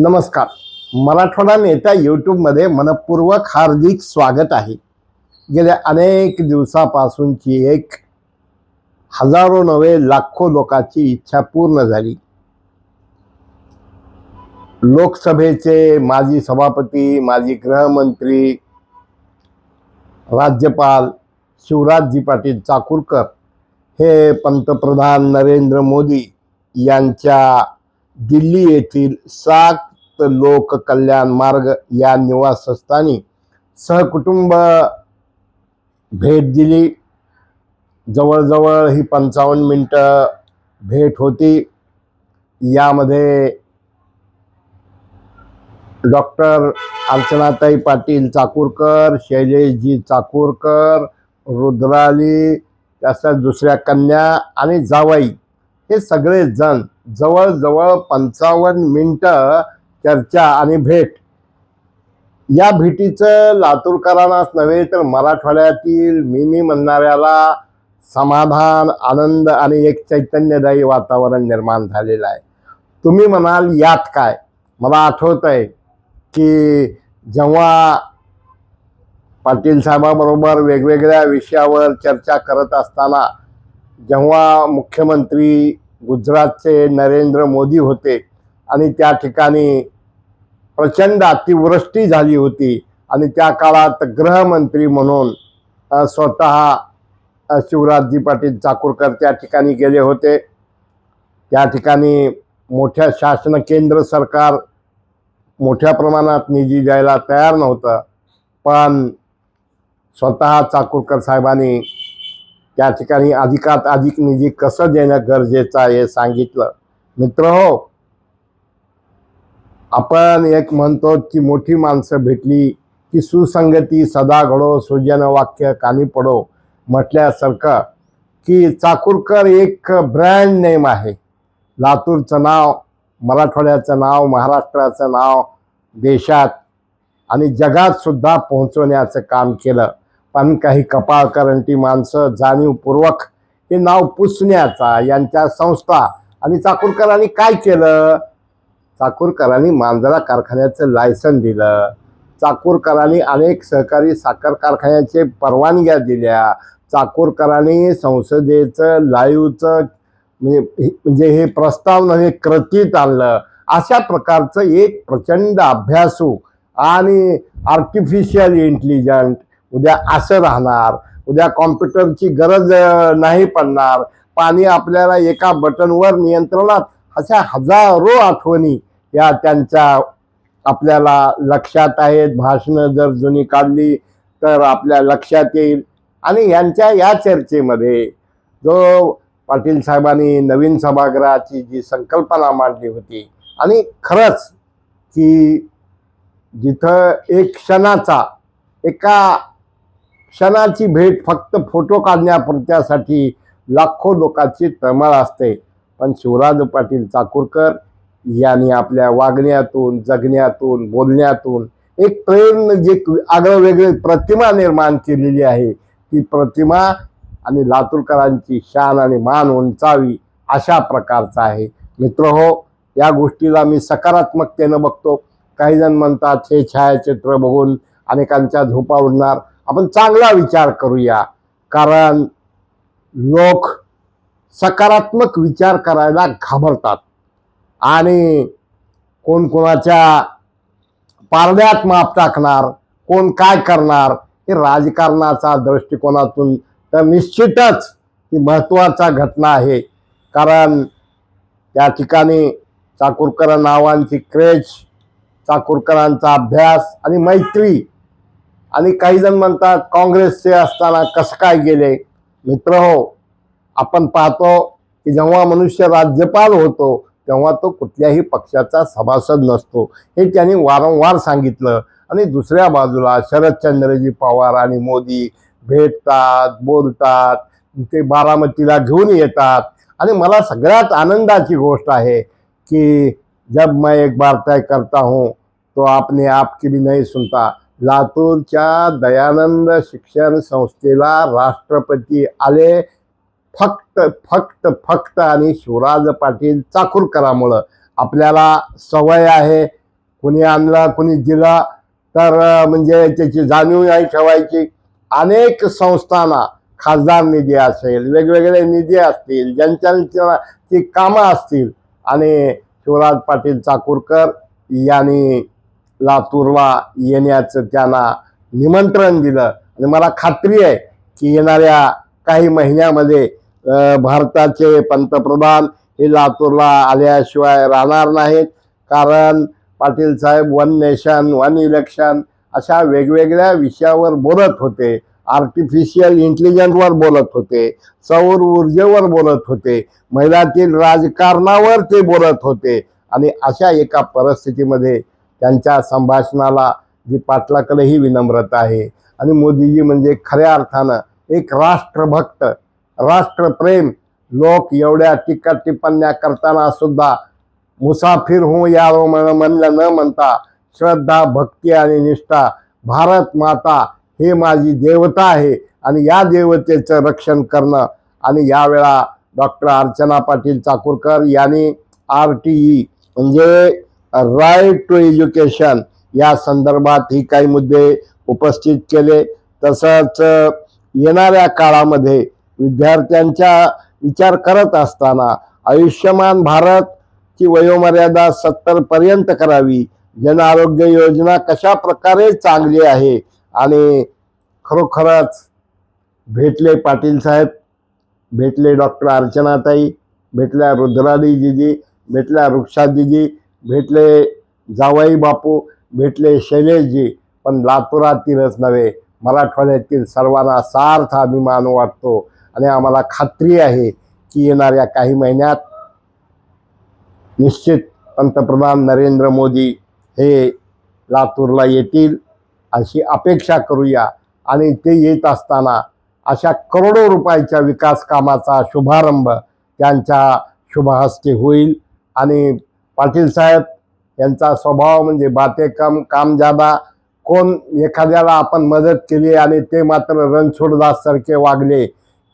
नमस्कार. मराठवाडा नेता यूट्यूबमध्ये मनपूर्वक हार्दिक स्वागत आहे. गेल्या अनेक दिवसापासूनची एक हजारो नव्हे लाखो लोकांची इच्छा पूर्ण झाली. लोकसभेचे माजी सभापती माजी गृहमंत्री राज्यपाल शिवराजजी पाटील चाकूरकर हे पंतप्रधान नरेंद्र मोदी यांच्या दिल्ली येथील सात लोक कल्याण मार्ग या निवासस्थानी सहकुटुंब भेट दिली. जवळजवळ ही पंचावन्न मिनटं भेट होती. यामध्ये डॉक्टर अर्चनाताई पाटील चाकूरकर शैलेशजी चाकूरकर रुद्राली त्याच्या दुसऱ्या कन्या आणि जावाई हे सगळे जण जवळजवळ पंचावन्न मिनटं चर्चा आणि भेट. या भेटीचं लातूरकरांनाच नव्हे तर मराठवाड्यातील मी मी म्हणणाऱ्याला समाधान आनंद आणि एक चैतन्यदायी वातावरण निर्माण झालेलं आहे. तुम्ही म्हणाल यात काय? मला आठवत आहे की जेव्हा पाटील साहेबाबरोबर वेगवेगळ्या विषयावर चर्चा करत असताना जेव्हा मुख्यमंत्री गुजरातचे नरेंद्र मोदी होते आणि त्या ठिकाणी प्रचंड अतिवृष्टी झाली होती. आणि त्या काळात गृहमंत्री म्हणून स्वतः शिवराजजी पाटील चाकूरकर त्या ठिकाणी गेले होते. त्या ठिकाणी मोठ्या शासन केंद्र सरकार मोठ्या प्रमाणात निधी द्यायला तयार नव्हतं. पण स्वतः चाकूरकर साहेबांनी त्या ठिकाणी अधिकात अधिक निधी कसं देणं गरजेचं आहे हे सांगितलं. मित्र हो आपण एक म्हणतो की मोठी माणसं भेटली की सुसंगती सदा घडो सुजन वाक्य कानी पडो म्हटल्यासारखं की चाकूरकर एक ब्रँड नेम आहे. लातूरचं नाव मराठवाड्याचं नाव महाराष्ट्राचं नाव देशात आणि जगातसुद्धा पोहोचवण्याचं काम केलं. पण काही कपाळ करंटी माणसं जाणीवपूर्वक हे नाव पुसण्याचा यांच्या संस्था आणि चाकूरकरांनी काय केलं? चाकूरकरांनी मांजरा कारखान्याचं लायसन दिलं. चाकूरकरांनी अनेक सहकारी साखर कारखान्याचे परवानग्या दिल्या. चाकूरकरांनी संसदेचं लाईव्हचं म्हणजे हे- म्हणजे हे प्रस्ताव नव्हे कृतीत आणलं. अशा प्रकारचं एक प्रचंड अभ्यासू आणि आर्टिफिशियल इंटेलिजंट उद्या असं राहणार. उद्या कॉम्प्युटरची गरज नाही पडणार. पाणी आपल्याला एका बटनवर नियंत्रणात अशा हजारो आठवणी या त्यांच्या आपल्याला लक्षात आहेत. भाषणं जर जुनी काढली तर आपल्या लक्षात येईल. आणि यांच्या या चर्चेमध्ये जो पाटील साहेबांनी नवीन सभागृहाची जी संकल्पना मांडली होती आणि खरंच की जिथं एक क्षणाचा एका क्षणाची भेट फक्त फोटो काढण्यापुरत्यासाठी लाखो लोकांची तळमळ असते. पण शिवराज पाटील चाकूरकर यांनी आपल्या वागण्यातून जगण्यातून बोलण्यातून एक प्रेम जे आगळं वेगळी प्रतिमा निर्माण केलेली आहे ती प्रतिमा आणि लातूरकरांची शान आणि मान उंचावी अशा प्रकारचा आहे. मित्र हो या गोष्टीला मी सकारात्मकतेनं बघतो. काही जण म्हणतात हे छायाचित्र बघून अनेकांच्या झोपा उडणार. आपण चांगला विचार करूया. कारण लोक सकारात्मक विचार करायला घाबरतात. आणि कोण कोणाच्या पारड्यात माप टाकणार कोण काय करणार हे राजकारणाचा दृष्टिकोनातून तर निश्चितच ही महत्त्वाचा घटना आहे. कारण त्या ठिकाणी चाकूरकर नावांची क्रेज चाकूरकरांचा अभ्यास आणि मैत्री आणि काही जण म्हणतात काँग्रेसचे असताना कसं काय गेले? मित्र हो आपण पाहतो की जेव्हा मनुष्य राज्यपाल होतो तेव्हा तो कुठल्याही पक्षाचा सभासद नसतो. हे त्यांनी वारंवार सांगितलं. आणि दुसऱ्या बाजूला शरदचंद्रजी पवार आणि मोदी भेटतात बोलतात ते बारामतीला घेऊन येतात. आणि मला सगळ्यात आनंदाची गोष्ट आहे की जब मैं एक बार तय करता हूँ तो आपने आपकी भी नहीं सुनता. लातूरच्या दयानंद शिक्षण संस्थेला राष्ट्रपती आले फक्त फक्त फक्त आणि शिवराज पाटील चाकूरकरामुळं आपल्याला सवय आहे. कुणी आणला कुणी दिला तर म्हणजे त्याची जाणीव नाही ठेवायची. अनेक संस्थांना खासदार निधी असेल वेगवेगळे निधी असतील ज्यांच्या कामं असतील. आणि शिवराज पाटील चाकूरकर यांनी लातूरला येण्याचं त्यांना निमंत्रण दिलं. आणि मला खात्री आहे की येणाऱ्या काही महिन्यामध्ये भारताचे पंतप्रधान हे लातूरला आल्याशिवाय राहणार नाहीत. कारण पाटील साहेब वन नेशन वन इलेक्शन अशा वेगवेगळ्या विषयावर बोलत होते. आर्टिफिशियल इंटेलिजन्सवर बोलत होते. सौर ऊर्जेवर बोलत होते. महिलातील राजकारणावर ते बोलत होते. आणि अशा एका परिस्थितीमध्ये त्यांच्या संभाषणाला जी पाटलाकडेही विनम्रता आहे. आणि मोदीजी म्हणजे खऱ्या अर्थानं एक राष्ट्रभक्त. राष्ट्रप्रेम लोक एवढ्या टीका टिप्पण्या करताना सुद्धा मुसाफिर हो या म्हण म्हणलं न म्हणता श्रद्धा भक्ती आणि निष्ठा भारत माता हे माझी देवता आहे आणि या देवतेचं रक्षण करणं. आणि यावेळा डॉक्टर अर्चना पाटील चाकूरकर यांनी आर टी ई म्हणजे राईट टू एज्युकेशन या संदर्भात ही काही मुद्दे उपस्थित केले. तसंच येणाऱ्या काळामध्ये विद्यार्थ्यांचा विचार करत असताना आयुष्यमान भारतची वयोमर्यादा सत्तरपर्यंत करावी. जन आरोग्य योजना कशा प्रकारे चांगली आहे? आणि खरोखरच भेटले पाटील साहेब भेटले डॉक्टर अर्चनाताई भेटल्या रुद्रादीजीजी भेटल्या वृक्षादीजी भेटले जावई बापू भेटले शैलेशजी पण लातुरातीलच नव्हे मराठवाड्यातील सर्वांना सार्थ अभिमान वाटतो. आणि आम्हाला खात्री आहे की येणाऱ्या काही महिन्यात निश्चित पंतप्रधान नरेंद्र मोदी हे लातूरला येतील अशी अपेक्षा करूया. आणि ते येत असताना अशा करोडो रुपयाच्या विकास कामाचा शुभारंभ त्यांच्या शुभहस्ते होईल. आणि पाटील साहेब यांचा स्वभाव म्हणजे बाते कम काम जादा कोण एखाद्याला आपण मदत केली आणि ते मात्र रणछोडदास सारखे वागले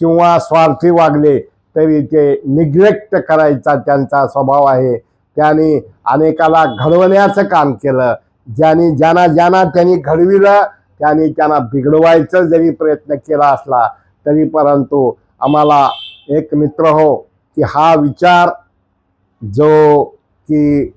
किंवा स्वार्थी वागले तरी ते निग्लेक्ट करायचा त्यांचा स्वभाव आहे. त्यांनी अनेकाला घडवण्याचं काम केलं. ज्यांनी ज्यांना ज्यांना त्यांनी घडविलं त्यांनी त्यांना बिघडवायचं जरी प्रयत्न केला असला तरी परंतु आम्हाला एक मित्र हो की हा विचार जो की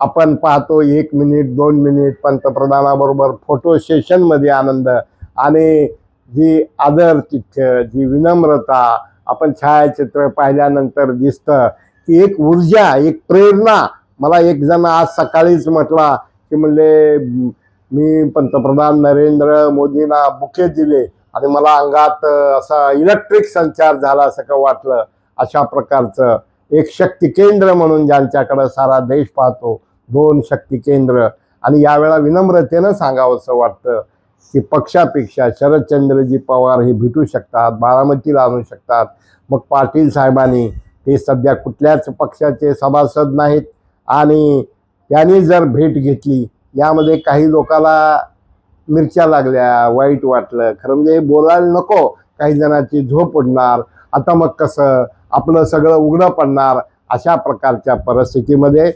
आपण पाहतो एक मिनिट दोन मिनिट पंतप्रधानाबरोबर फोटो सेशनमध्ये आनंद आणि जी आदरतिथ्य जी विनम्रता आपण छायाचित्र पाहिल्यानंतर दिसतं की एक ऊर्जा एक प्रेरणा. मला एक जण आज सकाळीच म्हटला की म्हणले मी पंतप्रधान नरेंद्र मोदींना बुके दिले आणि मला अंगात असा इलेक्ट्रिक संचार झाला असं का वाटलं. अशा प्रकारचं एक शक्ती केंद्र म्हणून ज्यांच्याकडं सारा देश पाहतो दोन शक्ती केंद्र. आणि यावेळा विनम्रतेनं सांगावंसं वाटतं. की पक्षापेक्षा शरदचंद्रजी पवार हे भेटू शकतात बारामतीला आणू शकतात. मग पाटील साहेबांनी ते सध्या कुठल्याच पक्षाचे सभासद नाहीत आणि त्यांनी जर भेट घेतली यामध्ये काही लोकाला मिरच्या लागल्या वाईट वाटलं. खरं म्हणजे बोलायला नको काही जणांची झोप उडणार. आता मग कसं? आपलं सगळं उघडं पडणार अशा प्रकारच्या परिस्थितीमध्ये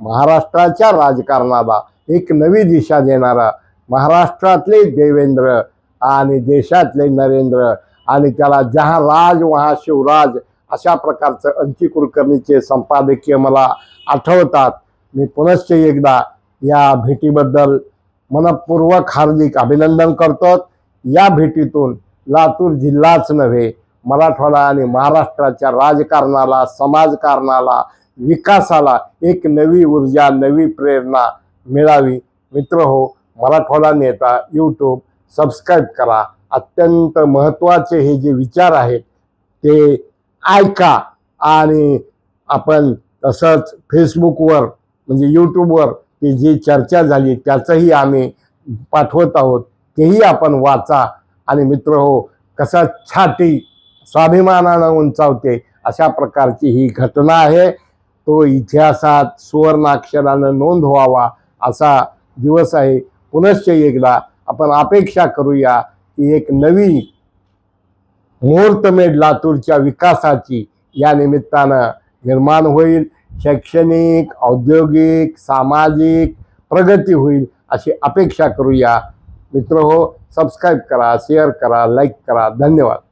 महाराष्ट्राच्या राजकारणाला एक नवी दिशा देणारा महाराष्ट्रातले देवेंद्र आणि देशातले नरेंद्र आणि त्याला जहा राज वहा शिवराज अशा प्रकारचं अंची कुलकर्णीचे संपादकीय मला आठवतात. मी पुनश्च एकदा या भेटीबद्दल मनपूर्वक हार्दिक अभिनंदन करतो. या भेटीतून लातूर जिल्हाच नव्हे मराठवाडा आणि महाराष्ट्राच्या राजकारणाला समाजकारणाला विकासाला एक नवी ऊर्जा नवी प्रेरणा मिळावी. मित्र हो मराठवाडा नेता यूट्यूब सबस्क्राईब करा. अत्यंत महत्त्वाचे हे जे विचार आहेत ते ऐका आणि आपण तसंच फेसबुकवर म्हणजे यूट्यूबवर ती जी चर्चा झाली त्याचंही आम्ही पाठवत आहोत. तेही आपण वाचा. आणि मित्र हो कसा छाती स्वाभिमानानं उंचावते अशा प्रकारची ही घटना आहे. तो इतिहासात सुवर्णाक्षरानं नोंद व्हावा असा दिवस आहे. पुनश्च एकदा आपण अपेक्षा करूया की एक नवी मुहूर्तमेढ लातूरच्या विकासाची या निमित्तानं निर्माण होईल शैक्षणिक औद्योगिक सामाजिक प्रगती होईल अशी अपेक्षा करूया. मित्र हो सबस्क्राईब करा शेअर करा लाईक करा. धन्यवाद.